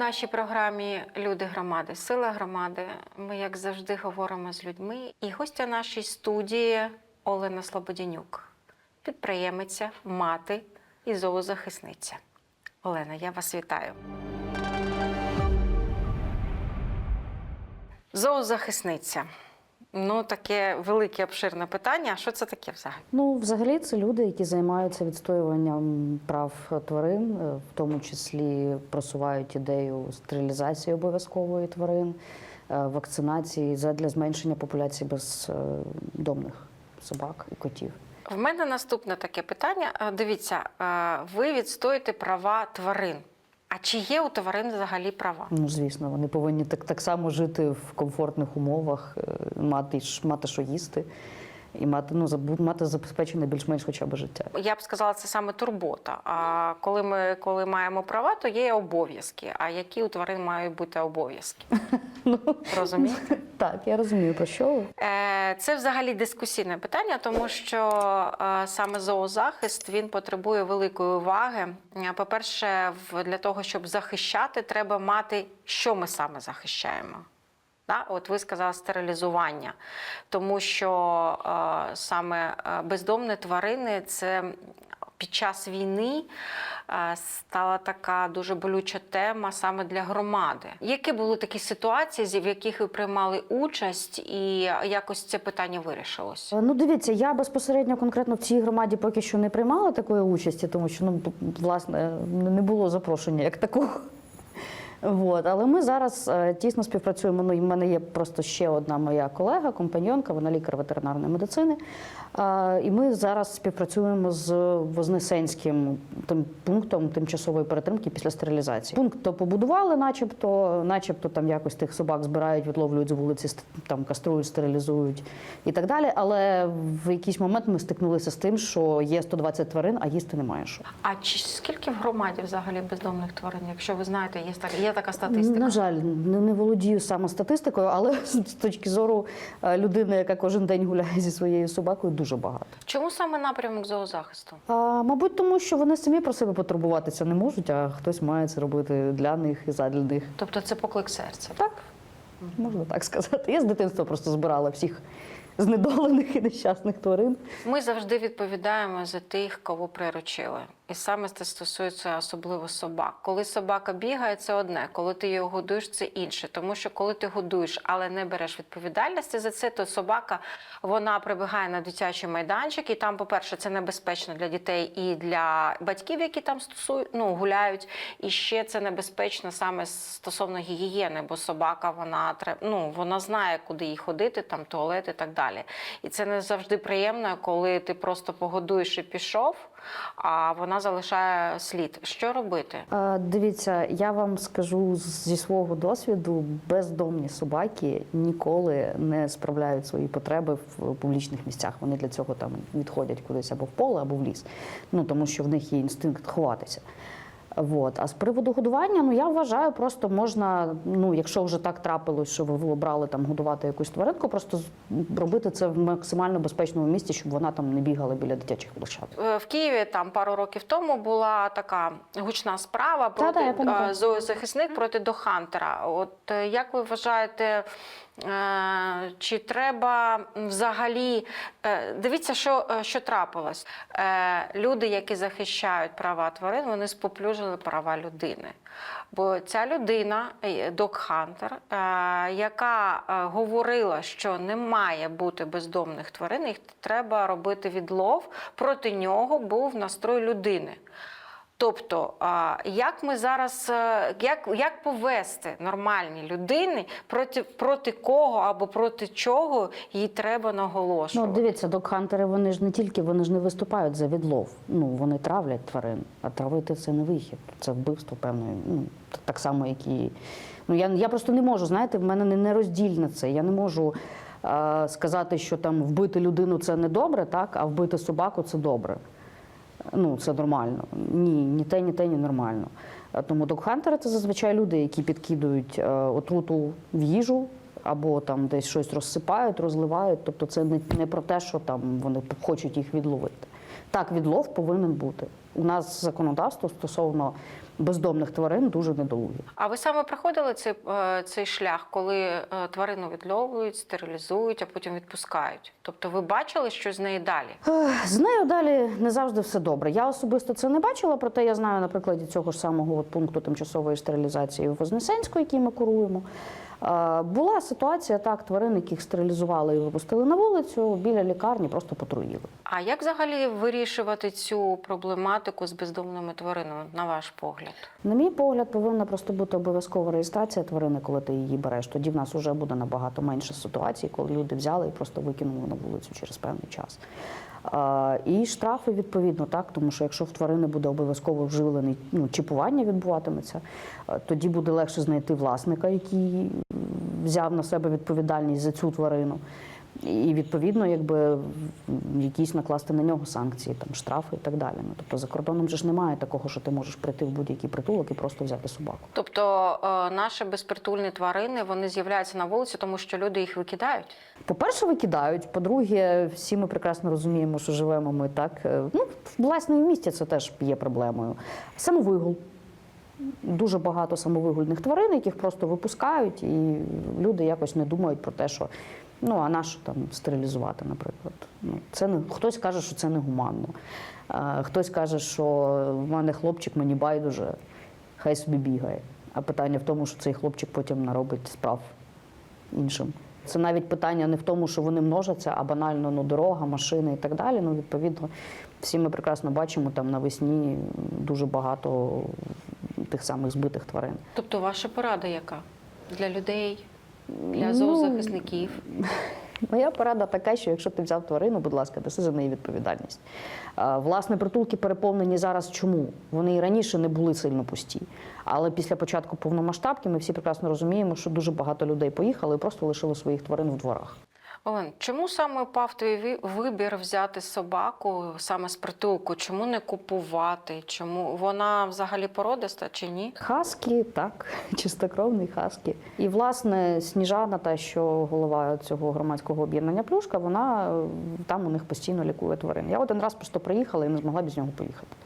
нашій програмі Люди громади, сила громади. Ми, як завжди, говоримо з людьми. І гостя нашої студії Олена Слободянюк, підприємиця, мати і зоозахисниця. Олена, я вас вітаю. Зоозахисниця. Ну, таке велике обширне питання. Що це таке взагалі? Ну, взагалі, це люди, які займаються відстоюванням прав тварин, е, в тому числі просувають ідею стерилізації обов'язкової тварин, е, вакцинації задля зменшення популяції бездомних собак і котів. В мене наступне таке питання. Е, Дивіться, е, ви відстоїте права тварин. А чи є у тварин взагалі права? Ну, звісно, вони повинні так, так само жити в комфортних умовах, е, мати, мати що їсти і мати, ну, мати забезпечене більш-менш хоча б життя. Я б сказала, це саме турбота. А коли ми коли маємо права, то є обов'язки. А які у тварин мають бути обов'язки? Ну Розумієте? Так, я розумію, про що ви. Е, Це взагалі дискусійне питання, тому що е, саме зоозахист він потребує великої уваги. Е, По-перше, в- для того, щоб захищати, треба мати, що ми саме захищаємо. Да? От ви сказали стерилізування, тому що е, саме е, бездомні тварини це під час війни е, стала така дуже болюча тема саме для громади. Які були такі ситуації, в яких ви приймали участь, і якось це питання вирішилось? Ну, дивіться, я безпосередньо конкретно в цій громаді поки що не приймала такої участі, тому що ну, власне не було запрошення як такого. От. Але ми зараз е, тісно співпрацюємо. Ну, і в мене є просто ще одна моя колега, компаньонка, вона лікар ветеринарної медицини. І ми зараз співпрацюємо з Вознесенським тим пунктом тимчасової перетримки після стерилізації. Пункт то побудували, начебто, начебто там якось тих собак збирають, відловлюють з вулиці, там каструють, стерилізують і так далі. Але в якийсь момент ми стикнулися з тим, що є 120 тварин, а їсти немає що. А чи скільки в громаді взагалі бездомних тварин? Якщо ви знаєте, є так, є така статистика? На жаль, не, володію саме статистикою, але з з точки зору е, людини, яка кожен день гуляє зі своєю собакою, дуже багато. Чому саме напрямок зоозахисту? А, мабуть, тому що вони самі про себе потурбуватися не можуть, а хтось має це робити для них і задля них. Тобто це поклик серця. Так, можна так сказати. Я з дитинства просто збирала всіх знедолених і нещасних тварин. Ми завжди відповідаємо за тих, кого приручили. І саме це стосується особливо собак. Коли собака бігає, це одне. Коли ти його годуєш, це інше. Тому що коли ти годуєш, але не береш відповідальності за це, то собака вона прибігає на дитячий майданчик, і там, по-перше, це небезпечно для дітей і для батьків, які там стосують, ну, гуляють. І ще це небезпечно саме стосовно гігієни, бо собака вона ну, вона знає, куди їй ходити, там туалет і так далі. І це не завжди приємно, коли ти просто погодуєш і пішов, а вона залишає слід. Що робити? Е, Дивіться, я вам скажу зі свого досвіду: бездомні собаки ніколи не справляють свої потреби в публічних місцях. Вони для цього там відходять кудись або в поле, або в ліс. Ну тому що в них є інстинкт ховатися. Вот. А з приводу годування, ну я вважаю, просто можна, ну якщо вже так трапилось, що ви обрали там годувати якусь тваринку, просто робити це в максимально безпечному місці, щоб вона там не бігала біля дитячих площадок. Е, В Києві там пару років тому була така гучна справа проти е, зоозахисник проти Дохантера. От е, як ви вважаєте, чи треба взагалі дивіться, що, що трапилось? Люди, які захищають права тварин, вони споплюжили права людини. Бо ця людина, Док Хантер, е, яка е, говорила, що не має бути бездомних тварин, їх треба робити відлов, проти нього був настрой людини. Тобто, як ми зараз, е, як, як повести нормальній людині, проти, проти кого або проти чого їй треба Ну, дивіться, док-хантери, вони ж не тільки вони ж не виступають за відлов. Ну вони травлять тварин, а травити це не вихід, це вбивство певної. Ну так само, як і ну я, я просто не можу. Знаєте, в мене не, не роздільне це. Я не можу е, сказати, що там вбити людину це не добре, так, а вбити собаку це добре. Ну, це нормально. Ні, ні те, ні те, ні нормально. Е, Тому докхантери це зазвичай люди, які підкидують е, отруту в їжу або там десь щось розсипають, розливають. Тобто це не, не про те, що там вони хочуть їх відловити. Так, відлов повинен бути. У нас законодавство стосовно бездомних тварин дуже недолуге. А ви саме проходили цей, е, цей шлях, коли е, тварину відловлюють, стерилізують, а потім відпускають? Тобто ви бачили, що з неї далі? З нею далі не завжди все добре. Я особисто це не бачила, проте я знаю на прикладі цього ж самого пункту тимчасової стерилізації в Вознесенську, який ми куруємо. Е, Була ситуація, так, тварин, яких стерилізували і випустили на вулицю, біля лікарні просто потруїли. А як взагалі вирішувати цю проблематику з бездомними тваринами, на ваш погляд? На мій погляд, повинна просто бути обов'язкова реєстрація тварини, коли ти її береш. Тоді в нас вже буде набагато менше ситуацій, коли люди взяли і просто викинули на вулицю через певний час. І штрафи відповідно так, тому що якщо в тварини буде обов'язково вживлений ну, чіпування відбуватиметься, тоді буде легше знайти власника, який взяв на себе відповідальність за цю тварину. І відповідно, якби якісь накласти на нього санкції, там штрафи і так далі. Ну тобто за кордоном же ж немає такого, що ти можеш прийти в будь-який притулок і просто взяти собаку. Тобто е, наші безпритульні тварини вони з'являються на вулиці, тому що люди їх викидають. По-перше, викидають. По-друге, всі ми прекрасно розуміємо, що живемо ми так. е, Ну, власне, і в місті це теж є проблемою. Самовигул. Дуже багато самовигульних тварин, яких просто випускають, і люди якось не думають про те, що ну а на що там стерилізувати, наприклад. Ну, це не хтось каже, що це негуманно. А, хтось каже, що в мене хлопчик, мені байдуже, хай собі бігає. А питання в тому, що цей хлопчик потім наробить справ іншим. Це навіть питання не в тому, що вони множаться, а банально ну, дорога, машини і так далі. Ну, відповідно, всі ми прекрасно бачимо там навесні дуже багато тих самих збитих тварин. Тобто, ваша порада яка для людей, для Ну, зоозахисників? Моя порада така, що якщо ти взяв тварину, будь ласка, неси за неї відповідальність. Власне, притулки переповнені зараз чому? Вони і раніше не були сильно пусті. Але після початку повномасштабки ми всі прекрасно розуміємо, що дуже багато людей поїхали і просто лишили своїх тварин в дворах. Олен, чому саме пав твій вибір взяти собаку саме з притулку? Чому не купувати? Чому вона взагалі породиста чи ні? Хаскі, так, чистокровний хаскі. І власне Сніжана, та що голова цього громадського об'єднання Плюшка, вона е, там у них постійно лікує тварин. Я один раз просто приїхала і не змогла без нього поїхати.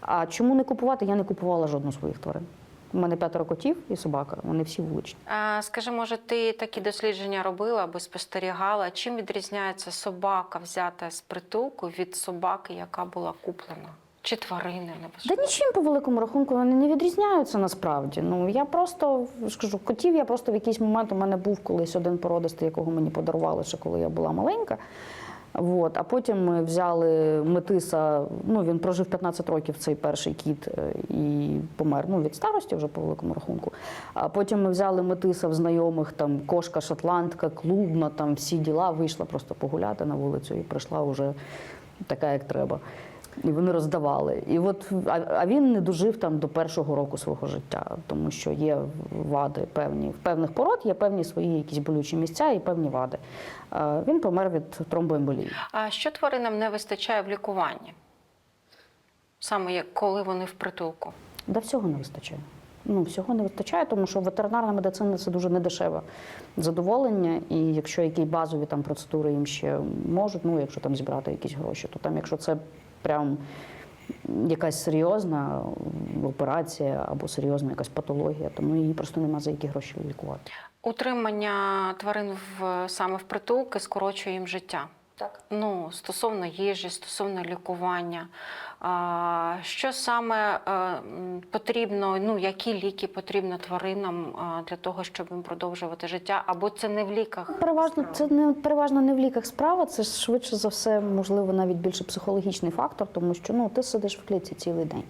А чому не купувати? Я не купувала жодну своїх тварин. У мене п'ятеро котів і собака, вони всі вуличні. А, скажи, може, ти такі дослідження робила або спостерігала? Чим відрізняється собака, взята з притулку, від собаки, яка була куплена? Чи тварини не Да нічим по великому рахунку вони не відрізняються насправді. Ну я просто скажу, котів я просто в якийсь момент у мене був колись один породистий, якого мені подарували ще коли я була маленька. От, а потім ми взяли метиса. Ну він прожив 15 років цей перший кіт е, і помер ну, від старості вже по великому рахунку. А потім ми взяли метиса в знайомих, там кошка, шотландка, клубна, там всі діла. Вийшла просто погуляти на вулицю і прийшла вже така, як треба. І вони роздавали. І от а, а він не дожив там до першого року свого життя, тому що є вади певні в певних пород, є певні свої якісь болючі місця і певні вади. Він помер від тромбоемболії. А що тваринам не вистачає в лікуванні? Саме як коли вони в притулку? Да всього не вистачає. Ну, всього не вистачає, тому що ветеринарна медицина це дуже недешеве задоволення. І якщо які базові там процедури їм ще можуть, ну якщо там зібрати якісь гроші, то там, якщо це прям якась серйозна операція або серйозна якась патологія, тому її просто нема за які гроші лікувати. Утримання тварин в саме в притулки скорочує їм життя. Так. Ну, стосовно їжі, стосовно лікування. Що саме е, потрібно, ну, які ліки потрібно тваринам для того, щоб їм продовжувати життя? Або це не в ліках? Переважно це не переважно не в ліках справа, це швидше за все, можливо, навіть більше психологічний фактор, тому що ну ти сидиш в клітці цілий день.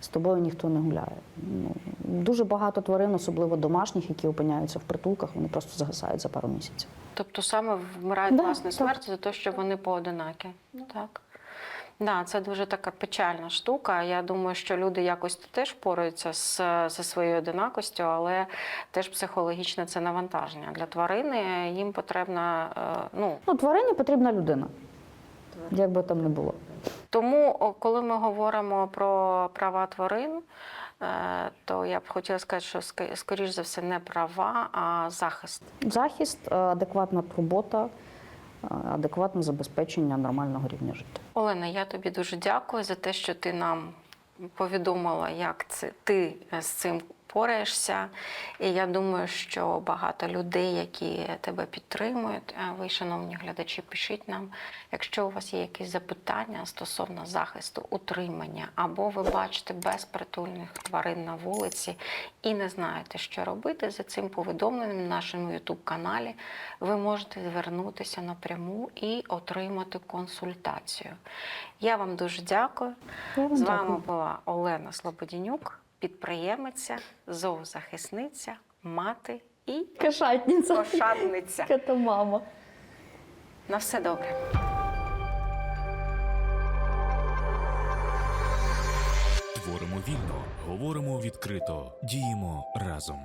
З тобою ніхто не гуляє. Ну, дуже багато тварин, особливо домашніх, які опиняються в притулках, вони просто загасають за пару місяців. Тобто саме вмирають Да, власне так. смертю за те, що вони поодинакі. Так. Да, це дуже така печальна штука. Я думаю, що люди якось теж впораються з, зі своєю одинакостю, але теж психологічне це навантаження. Для тварини їм потрібна, е, ну, Ну, тварині потрібна людина, як би там не було. Тому, коли ми говоримо про права тварин, е, то я б хотіла сказати, що скоріш за все не права, а захист. Захист, е, адекватна турбота, е, адекватне забезпечення нормального рівня життя. Олена, я тобі дуже дякую за те, що ти нам повідомила, як це ти з цим пораєшся. І я думаю, що багато людей, які тебе підтримують, а ви, шановні глядачі, пишіть нам, якщо у вас є якісь запитання стосовно захисту, утримання, або ви бачите безпритульних тварин на вулиці і не знаєте, що робити за цим повідомленням на нашому youtube каналі ви можете звернутися напряму і отримати консультацію. Я вам дуже дякую. З вами була Олена Слободінюк, підприємиця, зоозахисниця, мати і Кошатниця. кошатниця. Катамама. На все добре. Творимо вільно, говоримо відкрито, діємо разом.